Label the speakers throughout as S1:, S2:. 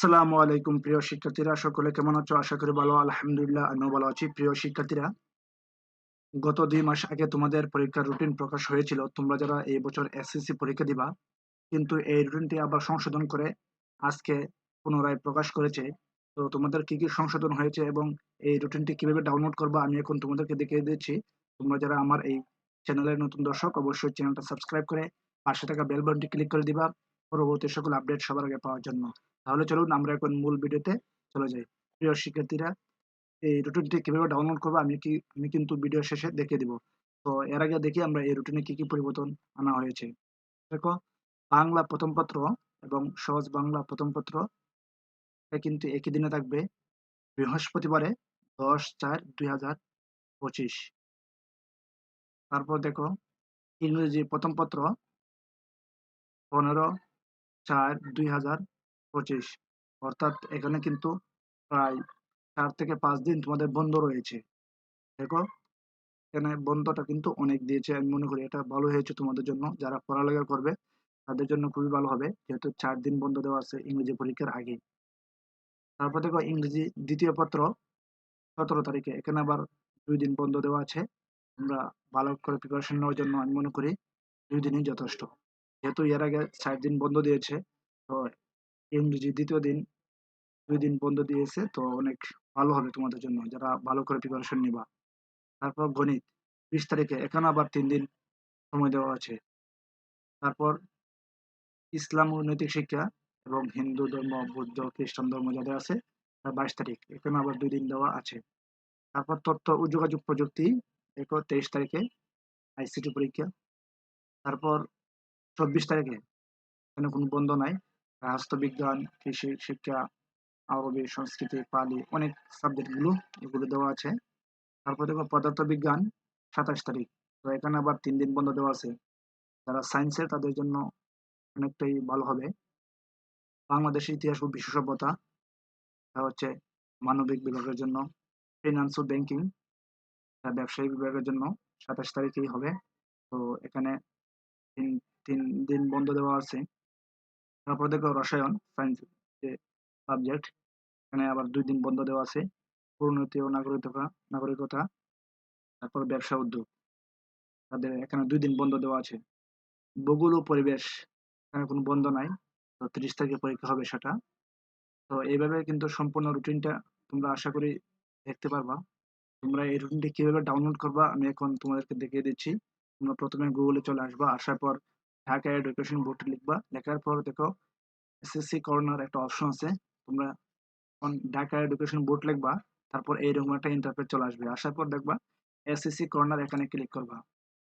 S1: আসসালামু আলাইকুম, প্রিয় শিক্ষার্থীরা। সকলে কেমন আছো? আশা করি ভালো, আলহামদুলিল্লাহ, আমিও ভালো আছি। প্রিয় শিক্ষার্থীরা, গত দুই মাস আগে তোমাদের পরীক্ষার রুটিন প্রকাশ হয়েছিল। তোমরা যারা এই বছর এসএসসি পরীক্ষা দিবা, কিন্তু এই রুটিনটি আবার সংশোধন করে আজকে পুনরায় প্রকাশ করেছে। তো তোমাদের কি কি সংশোধন হয়েছে এবং এই রুটিনটি কীভাবে ডাউনলোড করবা, আমি এখন তোমাদেরকে দেখিয়ে দিচ্ছি। তোমরা যারা আমার এই চ্যানেলের নতুন দর্শক, অবশ্যই চ্যানেলটা সাবস্ক্রাইব করে পাশে থাকা বেল ক্লিক করে দিবা। পরবর্তী সকল আপডেট সবার আগে পাওয়ার জন্য। তাহলে চলুন আমরা এখন মূল ভিডিওতে চলে যাই। প্রিয় শিক্ষার্থীরা, এই রুটিনটি কীভাবে ডাউনলোড করব আমি কি, আমি কিন্তু ভিডিও শেষে দেখিয়ে দিব। তো এর আগে দেখি আমরা এই রুটিনে কি কি পরিবর্তন আনা হয়েছে। দেখো, বাংলা প্রথম পত্র এবং সহজ বাংলা প্রথম পত্র কিন্তু একই দিনে থাকবে বৃহস্পতিবারে দশ চার দুই হাজার পঁচিশ। তারপর দেখো, ইংরেজি প্রথম পত্র পনেরো চার দুই হাজার পঁচিশ। অর্থাৎ এখানে কিন্তু প্রায় চার থেকে পাঁচ দিন তোমাদের বন্ধ রয়েছে। দেখো, এখানে বন্ধটা কিন্তু অনেক দিয়েছে আমি মনে করি। এটা ভালো হয়েছে তোমাদের জন্য। যারা পড়ালেখা করবে, তাদের জন্য খুবই ভালো হবে। যেহেতু চার দিন বন্ধ দেওয়া আছে ইংরেজি পরীক্ষার আগে। তারপর দেখো, ইংরেজি দ্বিতীয় পত্র সতেরো তারিখে। এখানে আবার দুই দিন বন্ধ দেওয়া আছে। আমরা ভালো করে প্রিপারেশন নেওয়ার জন্য আমি মনে করি দুই দিনই যথেষ্ট। যেহেতু এর আগে চার দিন বন্ধ দিয়েছে, তো ইংরেজি দ্বিতীয় দিন, দুই দিন বন্ধ দিয়েছে, তো অনেক ভালো হবে তোমাদের জন্য। যারা ভালো করে প্রিপারেশন নিবা। তারপর গণিত, বিশ তারিখে। এখানে আবার তিন দিন সময় দেওয়া আছে। তারপর ইসলাম ও নৈতিক শিক্ষা এবং হিন্দু ধর্ম, বৌদ্ধ, খ্রিস্টান ধর্ম যাদের আছে বাইশ তারিখ। এখানে আবার দুই দিন দেওয়া আছে। তারপর তথ্য ও যোগাযোগ প্রযুক্তি এরপর তেইশ তারিখে আইসিটি পরীক্ষা। তারপর চব্বিশ তারিখে, এখানে কোনো বন্ধ নাই। রাষ্ট্রবিজ্ঞান, কৃষি, শিক্ষা, আরবি, সংস্কৃতি, পালি অনেক সাবজেক্টগুলো এগুলো দেওয়া আছে। তারপর দেখো পদার্থবিজ্ঞান, সাতাশ তারিখ। তো এখানে আবার তিন দিন বন্ধ দেওয়া আছে। যারা সায়েন্সের তাদের জন্য অনেকটাই ভালো হবে। বাংলাদেশের ইতিহাস ও বিশ্ব সভ্যতা হচ্ছে মানবিক বিভাগের জন্য ফিনান্স ও ব্যাংকিং ব্যবসায়ী বিভাগের জন্য সাতাশ তারিখেই হবে। তো এখানে তিন তিন দিন বন্ধ দেওয়া আছে। তারপর দেখো রসায়ন সায়েন্স যে সাবজেক্ট এখানে আবার দুই দিন বন্ধ দেওয়া আছে। পরিণতি ও নাগরিকতা নাগরিকতা, তারপর ব্যবসা উদ্যোগ। তাদের এখানে দুই দিন বন্ধ দেওয়া আছে। ভূগোল ও পরিবেশ, এখানে কোনো বন্ধ নাই। তো তিরিশ তারিখে পরীক্ষা হবে সেটা। তো এইভাবে কিন্তু সম্পূর্ণ রুটিনটা তোমরা আশা করি দেখতে পারবা। তোমরা এই রুটিনটি কীভাবে ডাউনলোড করবা, আমি এখন তোমাদেরকে দেখিয়ে দিচ্ছি। তোমরা প্রথমে গুগলে চলে আসবা। আসার পর ঢাকা এডুকেশন বোর্ড লিখবা। লেখার পর দেখো এসএসসি কর্নার একটা অপশন আছে। তোমরা ঢাকা এডুকেশন বোর্ড লিখবা, তারপর এইরকম একটা ইন্টারফেস চলে আসবে। আসার পর দেখবা এসএসসি কর্নার এখানে ক্লিক করবা।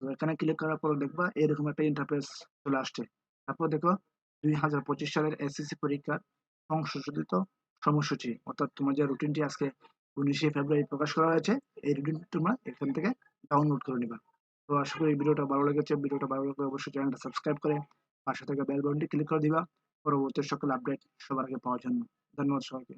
S1: তো এখানে ক্লিক করার পর দেখবা এরকম একটা ইন্টারফেস চলে আসছে। তারপর দেখো দুই হাজার পঁচিশ সালের এসএসসি পরীক্ষার সংশোধিত সময়সূচি, অর্থাৎ তোমার যে রুটিনটি আজকে উনিশে ফেব্রুয়ারি প্রকাশ করা হয়েছে, এই রুটিন তোমরা এখান থেকে ডাউনলোড করে নিবা। তো আশা করি ভিডিওটা ভালো লেগেছে। ভিডিওটা ভালো লাগলে অবশ্যই চ্যানেলটা সাবস্ক্রাইব করে পাশে থাকা বেল বাটনটি ক্লিক করে দিবা। পরবর্তী সকল আপডেট সবার আগে পাওয়ার জন্য। ধন্যবাদ সবাইকে।